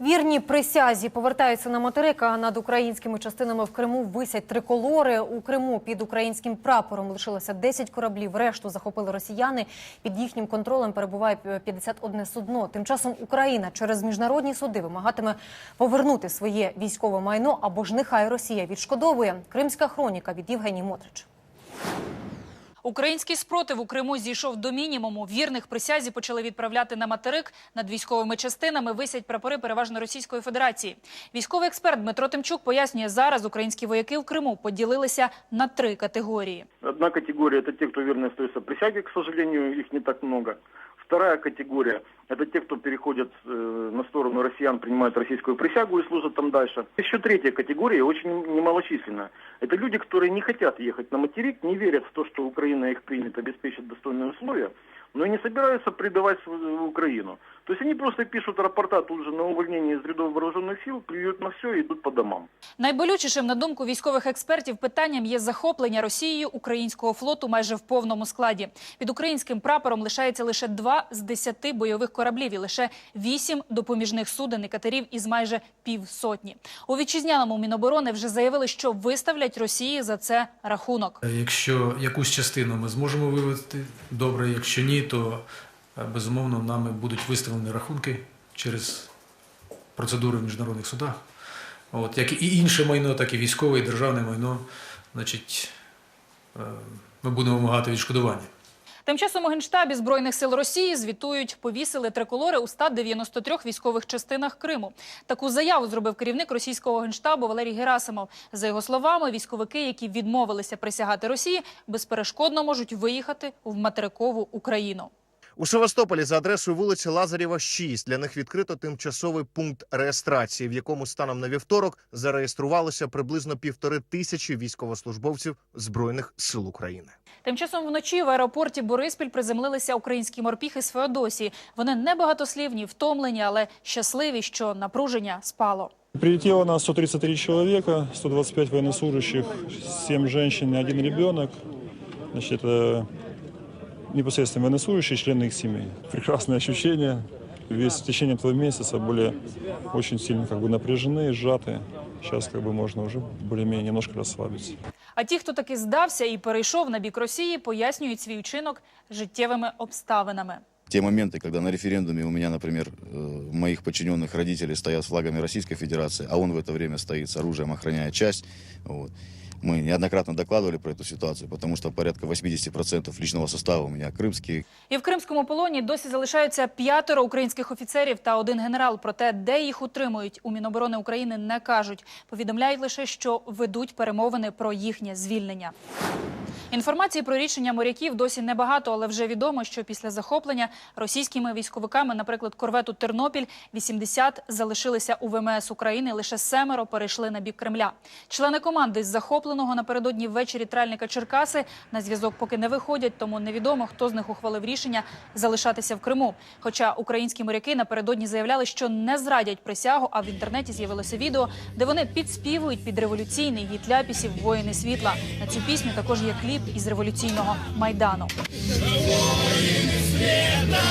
Вірні присязі повертаються на материк, а над українськими частинами в Криму висять триколори. У Криму під українським прапором лишилося 10 кораблів. Решту захопили росіяни. Під їхнім контролем перебуває 51 судно. Тим часом Україна через міжнародні суди вимагатиме повернути своє військове майно або ж нехай Росія відшкодовує. Кримська хроніка від Євгенії Мотрич. Український спротив у Криму зійшов до мінімуму. Вірних присязі почали відправляти на материк. Над військовими частинами висять прапори переважно Російської Федерації. Військовий експерт Дмитро Тимчук пояснює, зараз українські вояки в Криму поділилися на три категорії. Одна категория – это те, кто верно остается присяге, к сожалению, их не так много. Вторая категория – это те, кто переходят э, на сторону россиян, принимают российскую присягу и служат там дальше. Еще третья категория, очень немалочисленная. Это люди, которые не хотят ехать на материк, не верят в то, что Украина их примет, обеспечит достойные условия, но и не собираются предавать свою Украину. То есть они просто пишут рапорта тут же на увольнение из рядов вооруженных сил, плюют на все и идут по домам. Найболючішим, на думку військових експертів, питанням є захоплення Росією українського флоту майже в повному складі. Під українським прапором лишається лише два з десяти бойових кораблів і лише вісім допоміжних суден і катерів із майже півсотні. У вітчизняному міноборони вже заявили, що виставлять Росії за це рахунок. Якщо якусь частину ми зможемо вивести добре, якщо ні, то е, безумовно нами будуть виставлені рахунки через процедури в міжнародних судах. От, як і інше майно, так і військове, і державне майно, значить, е, ми будемо вимагати відшкодування. Тим часом у Генштабі Збройних сил Росії звітують, повісили триколори у 193 військових частинах Криму. Таку заяву зробив керівник російського генштабу Валерій Герасимов. За його словами, військовики, які відмовилися присягати Росії, безперешкодно можуть виїхати в материкову Україну. У Севастополі за адресою вулиці Лазарєва, 6 для них відкрито тимчасовий пункт реєстрації, в якому станом на вівторок зареєструвалося приблизно півтори тисячі військовослужбовців збройних сил України. Тим часом вночі в аеропорті Бориспіль приземлилися українські морпіхи з Феодосії. Вони небагатослівні, втомлені, але щасливі, що напруження спало. Прилетело нас 133 человека, 125 военнослужащих, 7 женщин и один ребенок. Значит, это непосредственно военнослужащие, члены их семей. Прекрасное ощущение. Весь в течение этого месяца были очень сильно как бы напряжены, сжаты. Сейчас как бы можно уже более-менее немножко расслабиться. А ті, хто таки здався і перейшов на бік Росії, пояснюють свій вчинок життєвими обставинами. Те моменты, когда на референдуме у меня, например, э, моих подчиненных родителей стоят с флагами Российской Федерации, а он в это время стоит с оружием, охраняя часть. Вот. Мы неоднократно докладывали про эту ситуацию, потому что порядка 80% личного состава у меня крымские, І в кримському полоні досі залишаються п'ятеро українських офіцерів та один генерал. Проте, де їх утримують у Міноборони України, не кажуть. Повідомляють лише, що ведуть перемовини про їхнє звільнення. Інформації про рішення моряків досі небагато, але вже відомо, що після захоплення російськими військовиками, наприклад, корвету Тернопіль, 80 залишилися у ВМС України. Лише семеро перейшли на бік Кремля. Члени команди з захопленого напередодні ввечері тральника Черкаси на зв'язок поки не виходять, тому невідомо, хто з них ухвалив рішення залишатися в Криму. Хоча українські моряки напередодні заявляли, що не зрадять присягу, а в інтернеті з'явилося відео, де вони підспівують під революційний гіт ляпісів воїни світла. На цю пісню також є кліп із революційного майдану. Воїни світа,